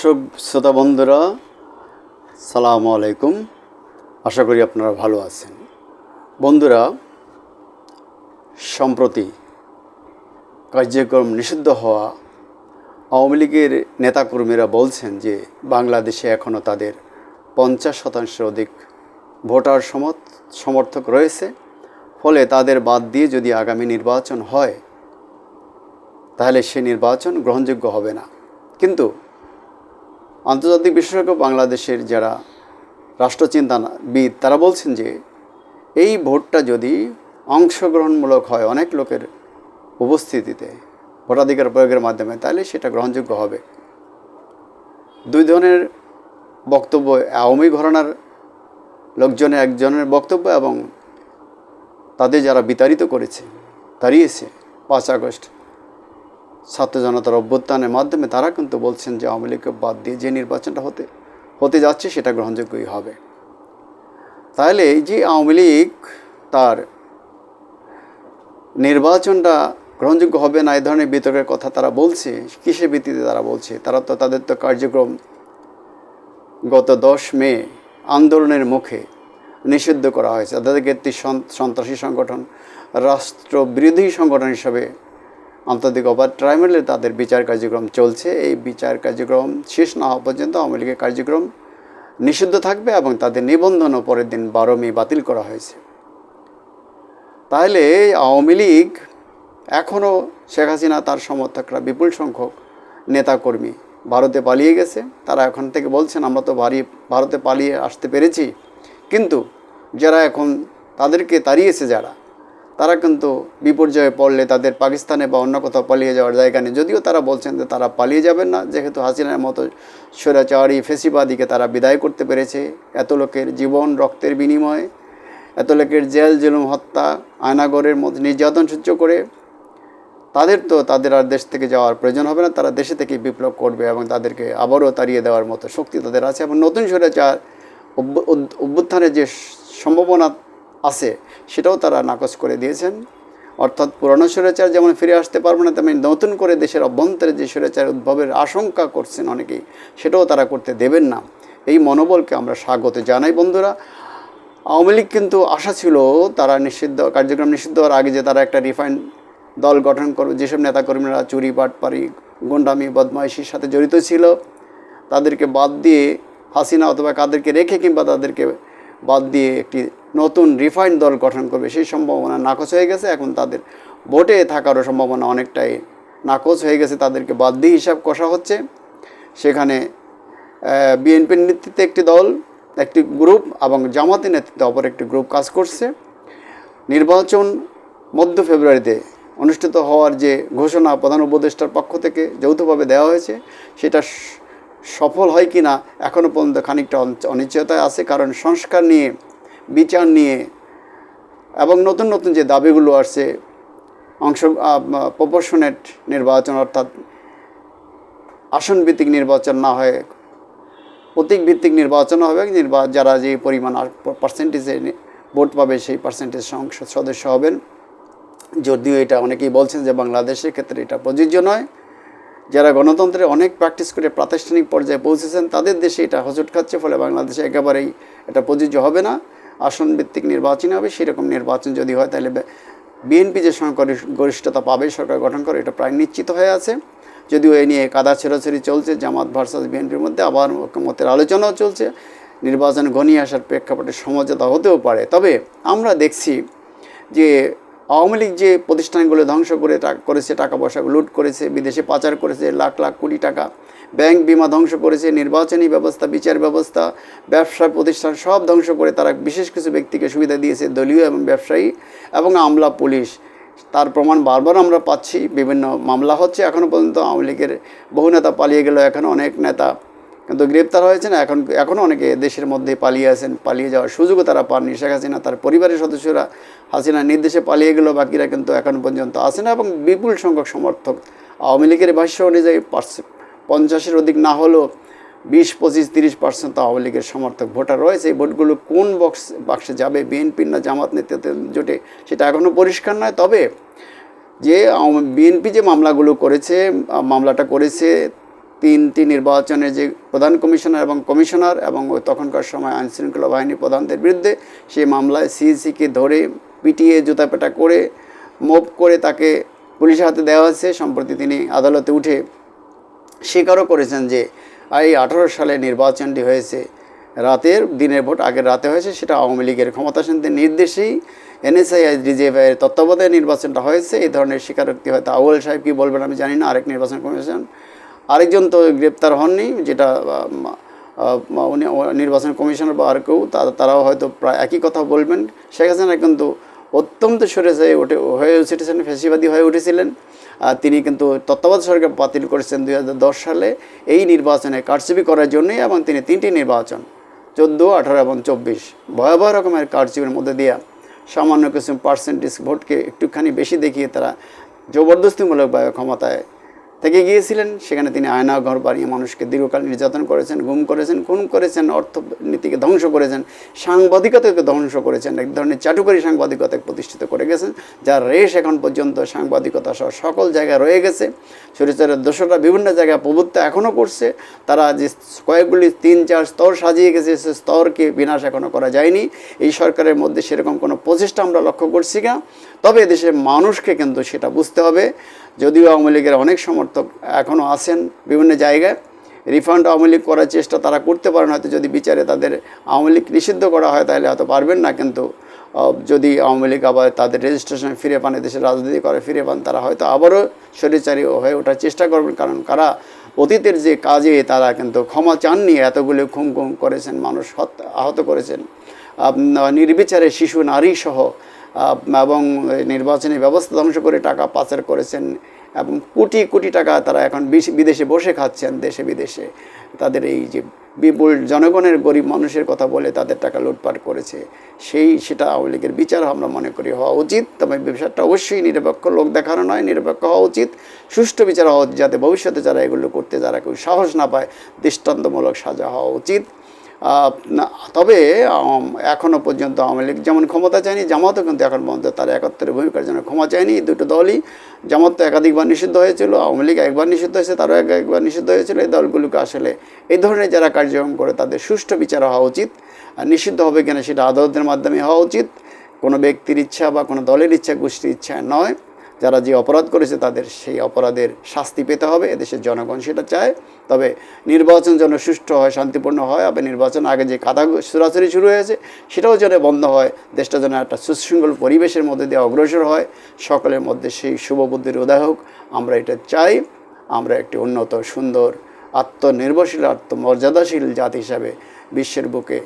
দর্শক শ্রোতা বন্ধুরা, সালাম আলাইকুম। আশা করি আপনারা ভালো আছেন। বন্ধুরা, সম্প্রতি কার্যক্রম নিষিদ্ধ হওয়া আওয়ামী লীগের নেতাকর্মীরা বলছেন যে, বাংলাদেশে এখনও তাদের পঞ্চাশ শতাংশের অধিক ভোটার সমর্থক রয়েছে। ফলে তাদের বাদ দিয়ে যদি আগামী নির্বাচন হয়, তাহলে সে নির্বাচন গ্রহণযোগ্য হবে না। কিন্তু আন্তর্জাতিক বিশেষজ্ঞ বাংলাদেশের যারা রাষ্ট্রচিন্তাবিদ, তারা বলছেন যে এই ভোটটা যদি অংশগ্রহণমূলক হয় অনেক লোকের উপস্থিতিতে ভোটাধিকার প্রয়োগের মাধ্যমে, তাহলে সেটা গ্রহণযোগ্য হবে। দুই ধরনের বক্তব্য, আওয়ামী ঘরানার লোকজনের একজনের বক্তব্য এবং তাদের যারা বিতাড়িত করেছে তাড়িয়েছে পাঁচ আগস্ট ছাত্র জনতার অভ্যুত্থানের মাধ্যমে তারা কিন্তু বলছেন যে আওয়ামী লীগকে বাদ দিয়ে যে নির্বাচনটা হতে হতে যাচ্ছে সেটা গ্রহণযোগ্যই হবে। তাহলে এই যে আওয়ামী লীগ তার নির্বাচনটা গ্রহণযোগ্য হবে না এই ধরনের বিতর্কের কথা তারা বলছে, কিসের ভিত্তিতে তারা বলছে? তারা তো তাদের তো কার্যক্রম গত দশ মে আন্দোলনের মুখে নিষিদ্ধ করা হয়েছে। তাদেরকে একটি সন্ত্রাসী সংগঠন, রাষ্ট্রবিরোধী সংগঠন হিসাবে আন্তর্জাতিক অপরাধ ট্রাইব্যুনালে তাদের বিচার কার্যক্রম চলছে। এই বিচার কার্যক্রম শেষ না হওয়া পর্যন্ত আওয়ামী লীগের কার্যক্রম নিষিদ্ধ থাকবে এবং তাদের নিবন্ধনও পরের দিন বারো মে বাতিল করা হয়েছে। তাহলে আওয়ামী লীগ এখনও শেখ হাসিনা, তার সমর্থকরা বিপুল সংখ্যক নেতাকর্মী ভারতে পালিয়ে গেছে। তারা এখন থেকে বলছেন, আমরা তো ভারী, ভারতে পালিয়ে আসতে পেরেছি। কিন্তু যারা এখন তাদেরকে তাড়িয়েছে, যারা তারা কিন্তু বিপর্যয়ে পড়লে তাদের পাকিস্তানে বা অন্য কোথাও পালিয়ে যাওয়ার জায়গা নেই। যদিও তারা বলছেন যে তারা পালিয়ে যাবেন না, যেহেতু হাসিনার মতো স্বৈরাচারী ফেসিবাদীকে তারা বিদায় করতে পেরেছে। এত লোকের জীবন, রক্তের বিনিময়ে, এত লোকের জেল, জুলুম, হত্যা, আয়নাগরের মধ্যে নির্যাতন সহ্য করে তাদের তো তাদের আর দেশ থেকে যাওয়ার প্রয়োজন হবে না। তারা দেশে থেকে বিপ্লব করবে এবং তাদেরকে আবারও তাড়িয়ে দেওয়ার মতো শক্তি তাদের আছে এবং নতুন স্বৈরাচার অভ্যুত্থানের যে সম্ভাবনা আছে, সেটাও তারা নাকচ করে দিয়েছেন। অর্থাৎ পুরনো স্বৈরাচার যেমন ফিরে আসতে পারবে না, তেমনি নতুন করে দেশের অভ্যন্তরে যে স্বৈরাচার উদ্ভবের আশঙ্কা করছেন অনেকেই, সেটাও তারা করতে দেবেন না। এই মনোবলকে আমরা স্বাগত জানাই বন্ধুরা। আওয়ামী লীগ কিন্তু আশা ছিল তারা নিষিদ্ধ, কার্যক্রম নিষিদ্ধ হওয়ার আগে যে তারা একটা রিফাইন দল গঠন করবে, যেসব নেতাকর্মীরা চুরি পাটপাড়ি গুন্ডামি, বদমাইশির সাথে জড়িত ছিল, তাদেরকে বাদ দিয়ে হাসিনা অথবা কাদেরকে রেখে কিংবা তাদেরকে বাদ দিয়ে একটি নতুন রিফাইন্ড দল গঠন করবে, সেই সম্ভাবনা নাকচ হয়ে গেছে। এখন তাদের ভোটে থাকারও সম্ভাবনা অনেকটাই নাকচ হয়ে গেছে। তাদেরকে বাদ দিয়ে হিসাব কষা হচ্ছে। সেখানে বিএনপির নেতৃত্বে একটি দল, একটি গ্রুপ এবং জামাতের নেতৃত্বে অপর একটি গ্রুপ কাজ করছে। নির্বাচন মধ্য ফেব্রুয়ারিতে অনুষ্ঠিত হওয়ার যে ঘোষণা প্রধান উপদেষ্টার পক্ষ থেকে যৌথভাবে দেওয়া হয়েছে, সেটা সফল হয় কি না এখনও পর্যন্ত খানিকটা অনিশ্চয়তায় আছে। কারণ সংস্কার নিয়ে বিচার নিয়ে এবং নতুন নতুন যে দাবিগুলো আসছে, অংশ প্রপোর্শনেট নির্বাচন অর্থাৎ আসন ভিত্তিক নির্বাচন না হয় প্রতীক ভিত্তিক নির্বাচন হবে, নির্বা, যারা যে পরিমাণ পার্সেন্টেজে ভোট পাবে সেই পার্সেন্টেজ সংসদ সদস্য হবেন। যদিও এটা অনেকেই বলছেন যে বাংলাদেশের ক্ষেত্রে এটা প্রযোজ্য নয়। যারা গণতন্ত্রে অনেক প্র্যাকটিস করে প্রাতিষ্ঠানিক পর্যায়ে পৌঁছেছেন, তাদের দেশে এটা হজট খাচ্ছে, ফলে বাংলাদেশে একেবারেই এটা প্রযোজ্য হবে না। আসন ভিত্তিক নির্বাচন হবে, সেরকম নির্বাচন যদি হয় তাহলে বিএনপি যে গরিষ্ঠতা পাবে, সরকার গঠন করে, এটা প্রায় নিশ্চিত হয়ে আছে। যদিও এ নিয়ে কাদা ছেড়াছেড়ি চলছে, জামাত ভার্সাস বিএনপির মধ্যে আবার মতের আলোচনাও চলছে। নির্বাচন ঘনিয়ে আসার প্রেক্ষাপটে সমঝোতা হতেও পারে। তবে আমরা দেখছি যে আওয়ামী লীগ যে প্রতিষ্ঠানগুলো ধ্বংস করে করেছে, টাকা পয়সা লুট করেছে, বিদেশে পাচার করেছে, লাখ লাখ কোটি টাকা, ব্যাংক বিমা ধ্বংস করেছে, নির্বাচনী ব্যবস্থা, বিচার ব্যবস্থা, ব্যবসা প্রতিষ্ঠান সব ধ্বংস করে তারা বিশেষ কিছু ব্যক্তিকে সুবিধা দিয়েছে, দলীয় এবং ব্যবসায়ী এবং আমলা পুলিশ। তার প্রমাণ বারবার আমরা পাচ্ছি, বিভিন্ন মামলা হচ্ছে এখনও পর্যন্ত আওয়ামী লীগের বহু নেতা পালিয়ে গেলেও এখনও অনেক নেতা কিন্তু গ্রেপ্তার হয়েছেন। এখন এখনও অনেকে দেশের মধ্যে পালিয়ে আছেন, পালিয়ে যাওয়ার সুযোগও তারা পাননি। শেখ হাসিনা, তার পরিবারের সদস্যরা হাসিনার নির্দেশে পালিয়ে গেল, বাকিরা কিন্তু এখন পর্যন্ত আসে না এবং বিপুল সংখ্যক সমর্থক আওয়ামী লীগের ভাষ্য অনুযায়ী পঞ্চাশের অধিক না হলেও বিশ, পঁচিশ, তিরিশ পার্সেন্ট আওয়ামী লীগের সমর্থক ভোটার রয়েছে। এই ভোটগুলো কোন বক্স, বাক্সে যাবে? বিএনপির না জামাত নেতৃত্ব জোটে? সেটা এখনও পরিষ্কার নয়। তবে যে বিএনপি যে মামলাগুলো করেছে মামলাটা করেছে তিনটি নির্বাচনের যে প্রধান কমিশনার এবং কমিশনার এবং ওই তখনকার সময় আইনশৃঙ্খলা বাহিনী প্রধানদের বিরুদ্ধে সেই মামলায় সিইসিকে ধরে পিটিয়ে জুতাপেটা করে, মোপ করে তাকে পুলিশের হাতে দেওয়া হয়েছে। সম্প্রতি তিনি আদালতে উঠে স্বীকারও করেছেন যে এই আঠারো সালে নির্বাচনটি হয়েছে। রাতের, দিনের ভোট আগের রাতে হয়েছে। সেটা আওয়ামী লীগের ক্ষমতাসীনদের নির্দেশেই এনএসআই ডিজিএফআইয়ের তত্ত্বাবধানে নির্বাচনটা হয়েছে। এই ধরনের স্বীকারোক্তি হয়তো আউয়াল সাহেব কী বলবেন আমি জানি না। আরেক নির্বাচন কমিশন আরেকজন তো গ্রেপ্তার হননি, যেটা উনি নির্বাচন কমিশনার বা আর কেউ তারাও হয়তো প্রায় একই কথা বলবেন। শেখ হাসিনা কিন্তু অত্যন্ত সরে হয়ে উঠে হয়ে উঠেছেন, ফেসিবাদী হয়ে উঠেছিলেন। তিনি কিন্তু তত্ত্বাবধায়ক সরকার বাতিল করেছেন দু হাজার দশ সালে। এই নির্বাচনে কারচুপি করার জন্যই এবং তিনি তিনটি নির্বাচন, চোদ্দ, আঠারো এবং চব্বিশ। ভয়াবহ রকমের কারচুপির মধ্যে দিয়া সামান্য কিছু পার্সেন্টেজ ভোটকে একটুখানি বেশি দেখিয়ে তারা জবরদস্তিমূলকভাবে ক্ষমতায় থেকে গিয়েছিলেন। সেখানে তিনি আয়না, ঘর বানিয়ে মানুষকে দীর্ঘকাল নির্যাতন করেছেন, গুম করেছেন, খুন করেছেন, অর্থনীতিকে ধ্বংস করেছেন, সাংবাদিকতাকে ধ্বংস করেছেন, এক ধরনের চাটুকারি সাংবাদিকতাকে প্রতিষ্ঠিত করে গেছেন, যার রেশ এখন পর্যন্ত সাংবাদিকতা সহ সকল জায়গায় রয়ে গেছে। শরীরের দোষরা বিভিন্ন জায়গায় প্রভুত্ব এখনও করছে। তারা যে কয়েকগুলি তিন, চার স্তর সাজিয়ে গেছে, সে স্তরকে বিনাশ এখনও করা যায়নি। এই সরকারের মধ্যে সেরকম কোনো প্রচেষ্টা আমরা লক্ষ্য করছি না। তবে দেশের মানুষকে কিন্তু সেটা বুঝতে হবে। যদিও আওয়ামী লীগের অনেক সমর্থক এখনও আছেন বিভিন্ন জায়গায়, রিফান্ড আওয়ামী লীগ করার চেষ্টা তারা করতে পারেন, হয়তো যদি বিচারে তাদের আওয়ামী লীগ নিষিদ্ধ করা হয় তাহলে হয়তো পারবেন না, কিন্তু যদি আওয়ামী লীগ আবার তাদের রেজিস্ট্রেশন ফিরে পান দেশের রাজনীতি করে ফিরে পান, তারা হয়তো আবারও শরীরচারী হয়ে ওঠার চেষ্টা করবেন, কারণ কারা অতীতের যে কাজে তারা কিন্তু ক্ষমা চাননি, এতগুলো খুম খুম করেছেন, মানুষ হত্যা আহত করেছেন নির্বিচারে শিশু, নারী সহ এবং নির্বাচনী ব্যবস্থা ধ্বংস করে টাকা পাচার করেছেন এবং কোটি কোটি টাকা তারা এখন বিদেশে বসে খাচ্ছেন, দেশে বিদেশে। তাদের এই যে বিপুল জনগণের গরিব মানুষের কথা বলে তাদের টাকা লুটপাট করেছে। সেই, সেটা আওয়ামী লীগের বিচার আমরা মনে করি হওয়া উচিত, তবে বিচারটা অবশ্যই নিরপেক্ষ লোক দেখানো নয়, নিরপেক্ষ হওয়া উচিত। সুষ্ঠু বিচার হওয়া উচিত, যাতে ভবিষ্যতে যারা এগুলো করতে যারা কেউ সাহস না পায়, দৃষ্টান্তমূলক সাজা হওয়া উচিত। তবে এখনও পর্যন্ত আওয়ামী লীগ যেমন ক্ষমতা চায়নি, জামাতও কিন্তু এখন পর্যন্ত তার একাত্তরের ভূমিকার জন্য ক্ষমা চায়নি। দুটো দলই জামাত তো একাধিকবার নিষিদ্ধ হয়েছিল, আওয়ামী লীগ একবার নিষিদ্ধ হয়েছে, তারও এক একবার নিষিদ্ধ হয়েছিল। এই দলগুলোকে আসলে এই ধরনের যারা কার্যক্রম করে তাদের সুষ্ঠু বিচার হওয়া উচিত, আর নিষিদ্ধ হবে কিনা সেটা আদালতের মাধ্যমে হওয়া উচিত। কোনো ব্যক্তির ইচ্ছা বা কোনো দলের ইচ্ছা, গোষ্ঠীর ইচ্ছা নয়। যারা যে অপরাধ করেছে তাদের সেই অপরাধের শাস্তি পেতে হবে। এদেশের জনগণ সেটা চায়। তবে নির্বাচন যেন সুষ্ঠু হয়, শান্তিপূর্ণ হয়, আবার নির্বাচন আগে যে কাদা সরাসরি শুরু হয়েছে, সেটাও যেন বন্ধ হয়। দেশটা যেন একটা সুশৃঙ্খল পরিবেশের মধ্যে দিয়ে অগ্রসর হয়। সকলের মধ্যে সেই শুভবুদ্ধির উদয় হোক। আমরা এটা চাই। আমরা একটি উন্নত, সুন্দর, আত্মনির্ভরশীল, আত্মমর্যাদাশীল জাতি হিসাবে বিশ্বের বুকে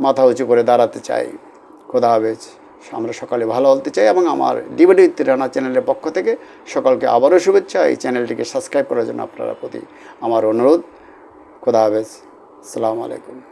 মাথা উঁচু করে দাঁড়াতে চাই। খোদা হাফেজ। আমরা সকালে ভালো হতে চাই এবং আমার ডিবেডি তিরানা চ্যানেলের পক্ষ থেকে সকলকে আবারও শুভেচ্ছা। এই চ্যানেলটিকে সাবস্ক্রাইব করার জন্য আপনারা প্রতি আমার অনুরোধ। খোদা হাফেজ। আসসালামু আলাইকুম।